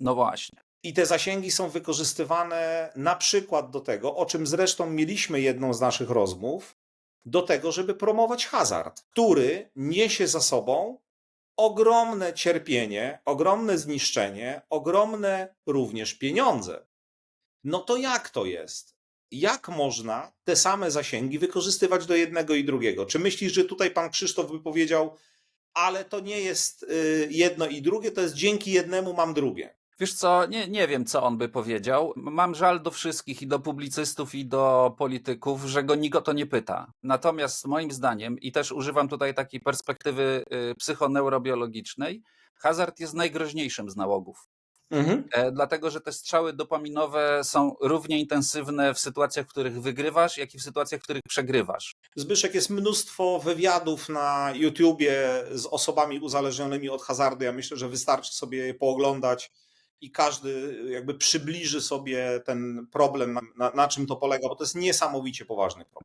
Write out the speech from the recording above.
No właśnie. I te zasięgi są wykorzystywane na przykład do tego, o czym zresztą mieliśmy jedną z naszych rozmów, do tego, żeby promować hazard, który niesie za sobą ogromne cierpienie, ogromne zniszczenie, ogromne również pieniądze. No to jak to jest? Jak można te same zasięgi wykorzystywać do jednego i drugiego? Czy myślisz, że tutaj pan Krzysztof by powiedział, ale to nie jest y, jedno i drugie, to jest dzięki jednemu mam drugie? Wiesz co, nie, nie wiem, co on by powiedział. Mam żal do wszystkich, i do publicystów, i do polityków, że go nikt o to nie pyta. Natomiast moim zdaniem, i też używam tutaj takiej perspektywy y, psychoneurobiologicznej, hazard jest najgroźniejszym z nałogów. Mhm. E, dlatego, że te strzały dopaminowe są równie intensywne w sytuacjach, w których wygrywasz, jak i w sytuacjach, w których przegrywasz. Zbyszek, jest mnóstwo wywiadów na YouTubie z osobami uzależnionymi od hazardu. Ja myślę, że wystarczy sobie je pooglądać i każdy jakby przybliży sobie ten problem, na, na, czym to polega, bo to jest niesamowicie poważny problem.